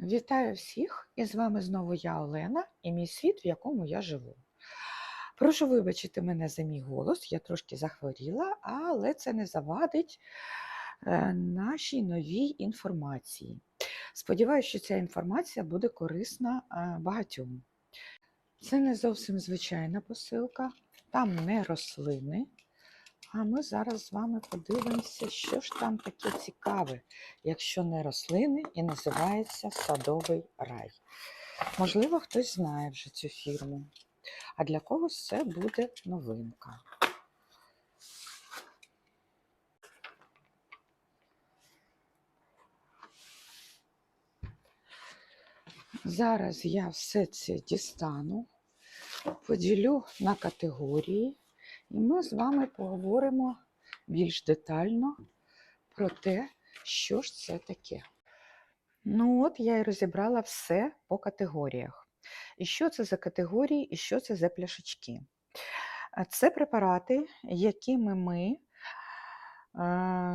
Вітаю всіх! І з вами знову я, Олена, і мій світ, в якому я живу. Прошу вибачити мене за мій голос, я трошки захворіла, але це не завадить е, нашій новій інформації. Сподіваюся, що ця інформація буде корисна е, багатьом. Це не зовсім звичайна посилка, там не рослини. А ми зараз з вами подивимося, що ж там таке цікаве, якщо не рослини і називається садовий рай. Можливо, хтось знає вже цю фірму, а для когось це буде новинка. Зараз я все це дістану, поділю на категорії. І ми з вами поговоримо більш детально про те, що ж це таке. Ну от я і розібрала все по категоріях. І що це за категорії, і що це за пляшечки. Це препарати, якими ми,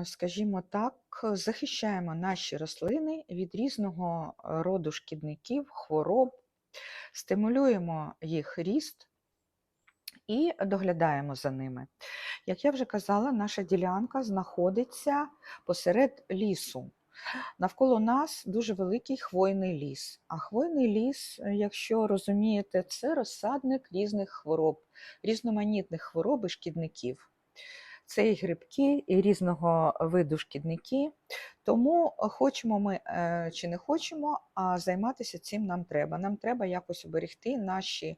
скажімо так, захищаємо наші рослини від різного роду шкідників, хвороб, стимулюємо їх ріст і доглядаємо за ними. Як я вже казала, наша ділянка знаходиться посеред лісу. Навколо нас дуже великий хвойний ліс. А хвойний ліс, якщо розумієте, це розсадник різних хвороб, різноманітних хвороб і шкідників. Це і грибки, і різного виду шкідники. Тому хочемо ми е, чи не хочемо, а займатися цим нам треба. Нам треба якось оберегти наші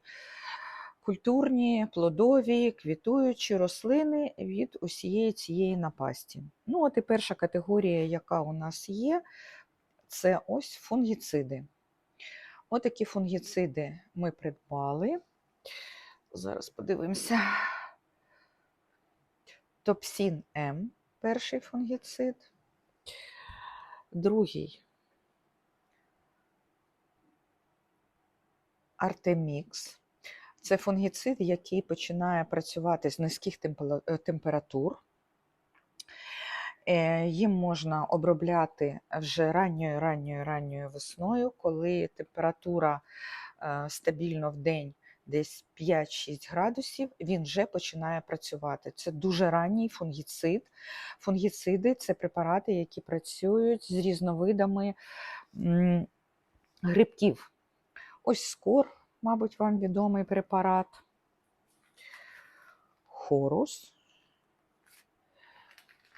культурні, плодові, квітуючі рослини від усієї цієї напасті. Ну, от і перша категорія, яка у нас є, це ось фунгіциди. Отакі фунгіциди ми придбали. Зараз подивимося. Топсін М перший фунгіцид, другий Артемікс. Це фунгіцид, який починає працювати з низьких температур. Е, Їм можна обробляти вже ранньою ранньою ранньою весною, коли температура е, стабільно в день десь 5-6 градусів, він вже починає працювати. Це дуже ранній фунгіцид. Фунгіциди це препарати, які працюють з різновидами грибків. Ось скор, мабуть, вам відомий препарат. Хорус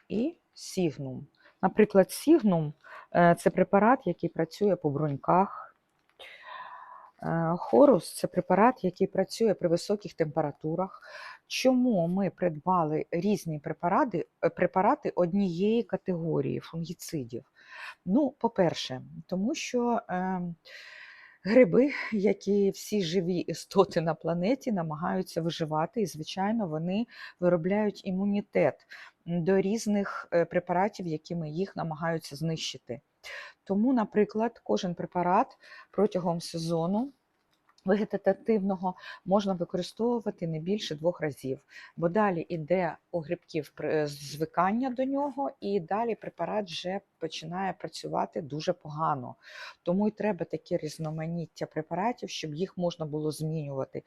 і сігнум. Наприклад, сігнум е, це препарат, який працює по бруньках. Е, Хорус це препарат, який працює при високих температурах. Чому ми придбали різні препарати, е, препарати однієї категорії фунгіцидів? Ну, по-перше, тому що е, гриби, як і всі живі істоти на планеті, намагаються виживати, і, звичайно, вони виробляють імунітет до різних е, препаратів, якими їх намагаються знищити. Тому, наприклад, кожен препарат протягом сезону вегетативного можна використовувати не більше двох разів, бо далі йде у грибків звикання до нього, і далі препарат вже починає працювати дуже погано. Тому й треба таке різноманіття препаратів, щоб їх можна було змінювати.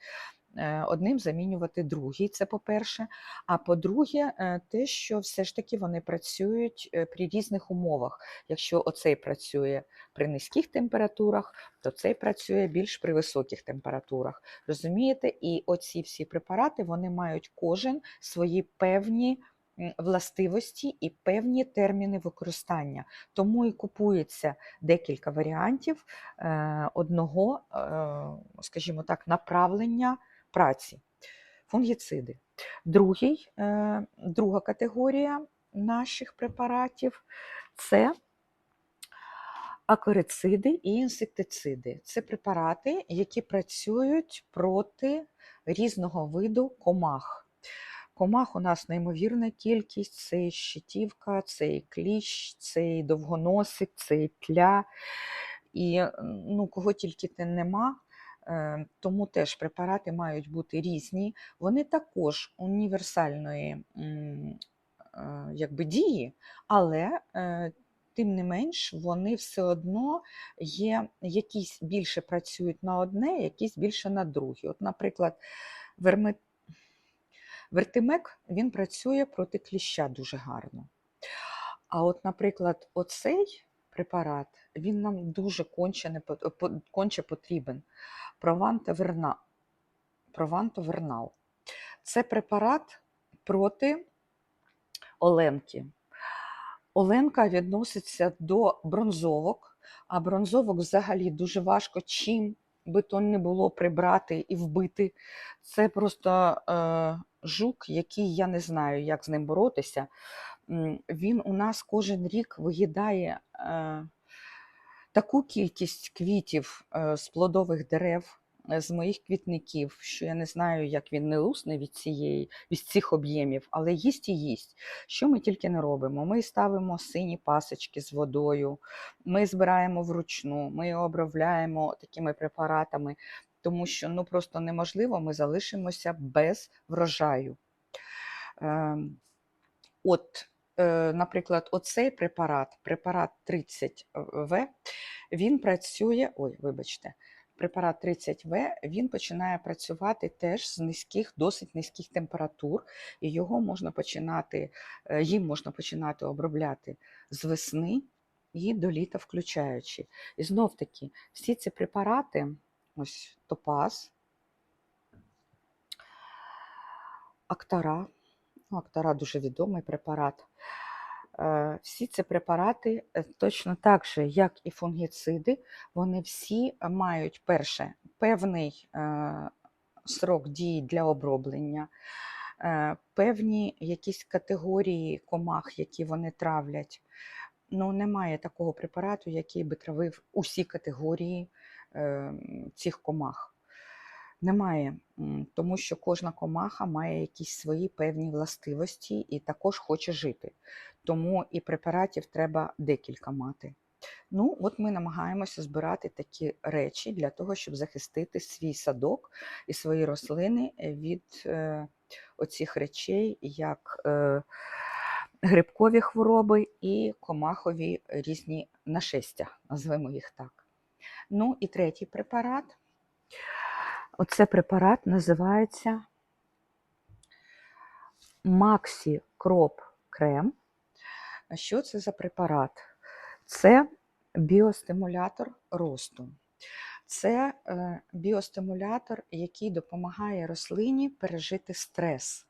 Е, Одним замінювати другий, це по-перше. А по-друге, е, те, що все ж таки вони працюють е, при різних умовах. Якщо оцей працює при низьких температурах, то цей працює більш при високих температурах. Розумієте? І оці всі препарати вони мають кожен свої певні м, властивості і певні терміни використання. Тому і купується декілька варіантів е, одного, е, скажімо так, направлення праці. Фунгіциди. Другий, е, друга категорія наших препаратів це акарициди і інсектициди. Це препарати, які працюють проти різного виду комах. Комах у нас неймовірна кількість: це і щитівка, це і кліщ, це і довгоносик, це і тля. І ну, кого тільки те нема, е, тому теж препарати мають бути різні. Вони також універсальної е, якби, дії, але е, тим не менш, вони все одно є, якісь більше працюють на одне, якісь більше на друге. От, наприклад, верми... вертимек він працює проти кліща дуже гарно. А от, наприклад, оцей препарат він нам дуже конче, не, конче потрібен. Прованта-верна- Прованто-вернал. Це препарат проти оленки. Оленка відноситься до бронзовок, а бронзовок взагалі дуже важко чим би то не було прибрати і вбити. Це просто е, жук, який я не знаю, як з ним боротися. Він у нас кожен рік виїдає е, таку кількість квітів е, з плодових дерев, е, з моїх квітників, що я не знаю, як він не лусне від, цієї, від цих об'ємів, але їсть і їсть. Що ми тільки не робимо? Ми ставимо сині пасочки з водою, ми збираємо вручну, ми обробляємо такими препаратами, тому що ну, просто неможливо, ми залишимося без врожаю. Ем, От, е, наприклад, оцей препарат, препарат 30В, він працює, ой, вибачте, препарат 30В, він починає працювати теж з низьких, досить низьких температур, і його можна починати, е, їм можна починати обробляти з весни і до літа включаючи. І знов таки, всі ці препарати, ось топаз, актара, ну, актара дуже відомий препарат. Е, Всі ці препарати е, точно так же, як і фунгіциди, вони всі мають перше певний е, срок дії для оброблення, певні якісь категорії комах, які вони травлять. Ну, немає такого препарату, який би травив усі категорії цих комах. Немає, тому що кожна комаха має якісь свої певні властивості і також хоче жити. Тому і препаратів треба декілька мати. Ну, от ми намагаємося збирати такі речі для того, щоб захистити свій садок і свої рослини від е, оцих речей, як е, грибкові хвороби і комахові різні нашестя, назвемо їх так. Ну і третій препарат. Оце препарат називається Maxi Crop Крем. Що це за препарат? Це біостимулятор росту. Це е, біостимулятор, який допомагає рослині пережити стрес.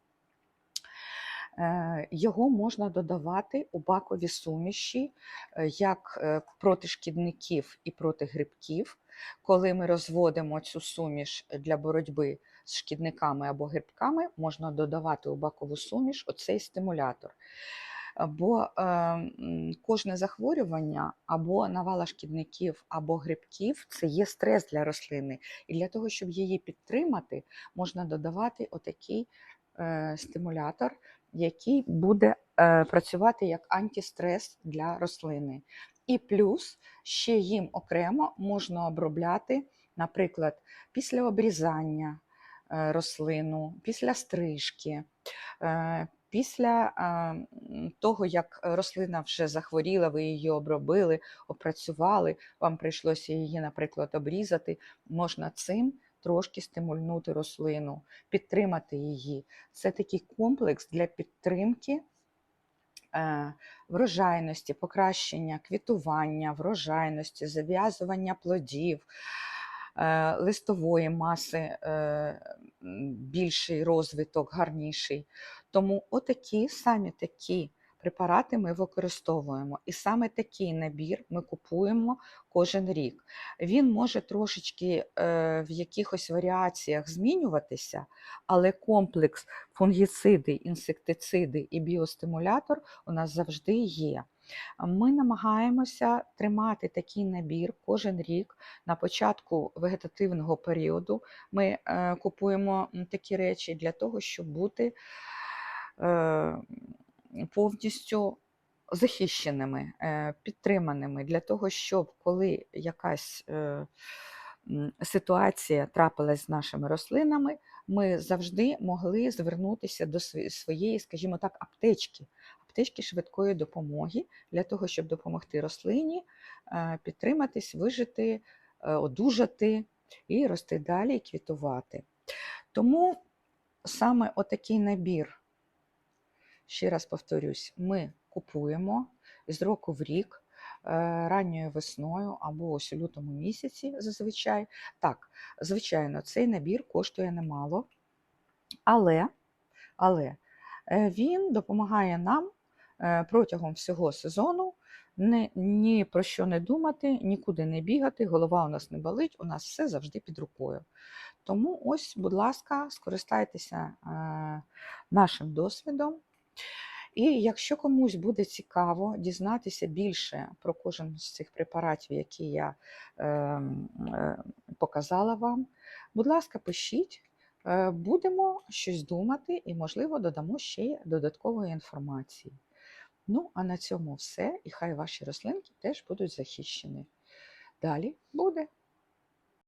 Е, Його можна додавати у бакові суміші е, як е, проти шкідників і проти грибків. Коли ми розводимо цю суміш для боротьби з шкідниками або грибками, можна додавати у бакову суміш оцей стимулятор. Бо е, кожне захворювання або навала шкідників, або грибків це є стрес для рослини. І для того, щоб її підтримати, можна додавати отакий е, стимулятор, який буде е, працювати як антистрес для рослини. І плюс ще їм окремо можна обробляти, наприклад, після обрізання е, рослину, після стрижки, е, після того, як рослина вже захворіла, ви її обробили, опрацювали, вам прийшлося її, наприклад, обрізати, можна цим трошки стимульнути рослину, підтримати її. Це такий комплекс для підтримки е, врожайності, покращення квітування, врожайності, зав'язування плодів, е, листової маси, е, більший розвиток, гарніший. Тому отакі самі такі препарати ми використовуємо. І саме такий набір ми купуємо кожен рік. Він може трошечки е, в якихось варіаціях змінюватися, але комплекс фунгіциди, інсектициди і біостимулятор у нас завжди є. Ми намагаємося тримати такий набір кожен рік на початку вегетативного періоду. Ми е, купуємо такі речі для того, щоб бути е, повністю захищеними, е, підтриманими для того, щоб коли якась е, ситуація трапилась з нашими рослинами, ми завжди могли звернутися до своєї, скажімо так, аптечки. аптечки швидкої допомоги для того, щоб допомогти рослині е, підтриматись, вижити, одужати і рости далі, квітувати. Тому саме отакий набір, ще раз повторюсь, ми купуємо з року в рік, е, ранньою весною або ось у лютому місяці зазвичай. Так, звичайно, цей набір коштує немало, але, але е, він допомагає нам е, протягом всього сезону ні, ні про що не думати, нікуди не бігати, голова у нас не болить, у нас все завжди під рукою. Тому ось, будь ласка, скористайтеся нашим досвідом. І якщо комусь буде цікаво дізнатися більше про кожен з цих препаратів, які я е, е, показала вам, будь ласка, пишіть, е, будемо щось думати і, можливо, додамо ще додаткової інформації. Ну, а на цьому все, і хай ваші рослинки теж будуть захищені. Далі буде.